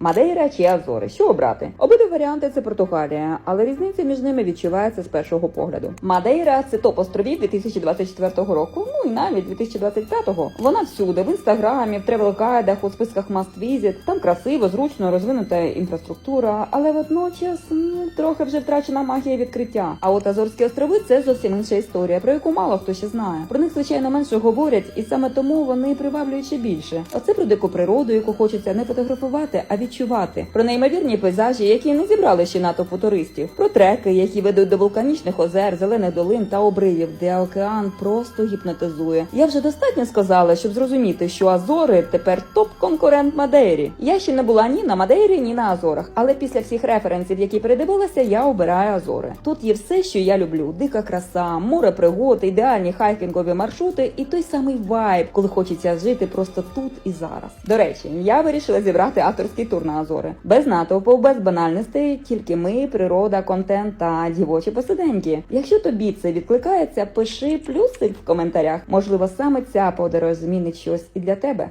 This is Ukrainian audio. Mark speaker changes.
Speaker 1: Мадейра чи Азори, що обрати? Обидва варіанти це Португалія, але різниця між ними відчувається з першого погляду. Мадейра це топ островів 2024 року, ну і навіть 2025-го. Вона всюди в інстаграмі, в тревел-гайдах, у списках must visit. Там красиво, зручно розвинута інфраструктура, але водночас ну, трохи вже втрачена магія відкриття. А от Азорські острови це зовсім інша історія, про яку мало хто ще знає. Про них звичайно менше говорять, і саме тому вони приваблюють ще більше. Оце про дику природу, яку хочеться не фотографувати, а відчувати. Про неймовірні пейзажі, які не зібрали ще натовпу туристів. Про треки, які ведуть до вулканічних озер, зелених долин та обривів, де океан просто гіпнотизує. Я вже достатньо сказала, щоб зрозуміти, що Азори тепер топ-конкурент Мадейрі. Я ще не була ні на Мадейрі, ні на Азорах, але після всіх референсів, які передивилася, я обираю Азори. Тут є все, що я люблю: дика краса, море пригод, ідеальні хайкінгові маршрути і той самий вайб, коли хочеться жити просто тут і зараз. До речі, я вирішила зібрати авторський тур Азори без натовпу, без банальностей, тільки ми, природа, контент та дівочі посиденьки. Якщо тобі це відкликається, пиши плюсик в коментарях. Можливо, саме ця подорож змінить щось і для тебе.